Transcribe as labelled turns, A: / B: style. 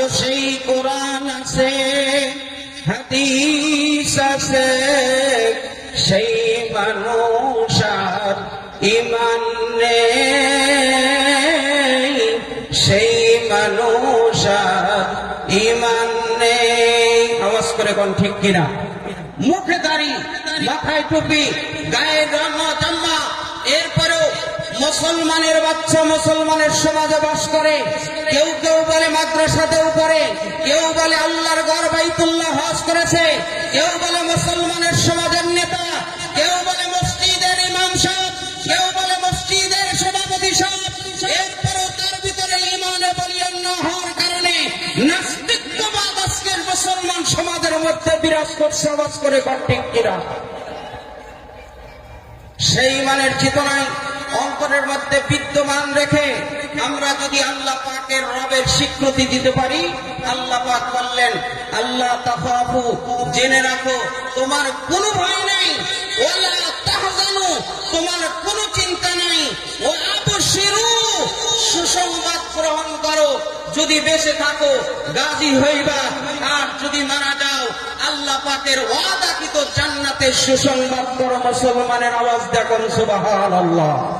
A: আজও সেই কোরআন আছে, হাদিস আছে। সেই মানুষ আর ইমান নেই, সেই মানুষ আর ইমান নেই। আওয়াজ করে কোন ঠিক কিনা? মুখে দাড়ি, মাথায় টুপি, গায়ে জামা জাম্মা এরপরেও মুসলমানের বাচ্চা মুসলমানের সমাজে বাস করে। কেউ কেউ মাদ্রাসাতেও পড়ে কেউ বলে আল্লাহর গড় বাইতুল্লাহ হজ করেছে। কেউ বলে মুসলমানের সমাজের নেতা। কেউ বলে মসজিদের ইমাম সাহেব। কেউ বলে মসজিদের সভাপতি এরপরেও তার ভিতরে ইমানে বলিয়ান না হওয়ার কারণে আজকের মুসলমান সমাজের মধ্যে বিরাজ করছে করে কিরা সেই মানের চেতনায় অন্তরের মধ্যে বিদ্যমান রেখে আমরা যদি আল্লাহ পাকের রবের স্বীকৃতি দিতে পারি? আল্লাহ পাক বললেন, আল্লাহ তাফাফু, জেনে রাখো, তোমার কোনো ভয় নাই। ওয়ালা তোমার কোনো চিন্তা নাই। ও আবশিরু, সুসংবাদ গ্রহণ করো। যদি বেঁচে থাকো, গাজী হইবা। আর যদি মারা যাও, আল্লাহ পাকের ওয়াদাকৃত জান্নাতের সুসংবাদ করো, মুসলমানের আওয়াজ দেখুন সুবহানাল্লাহ।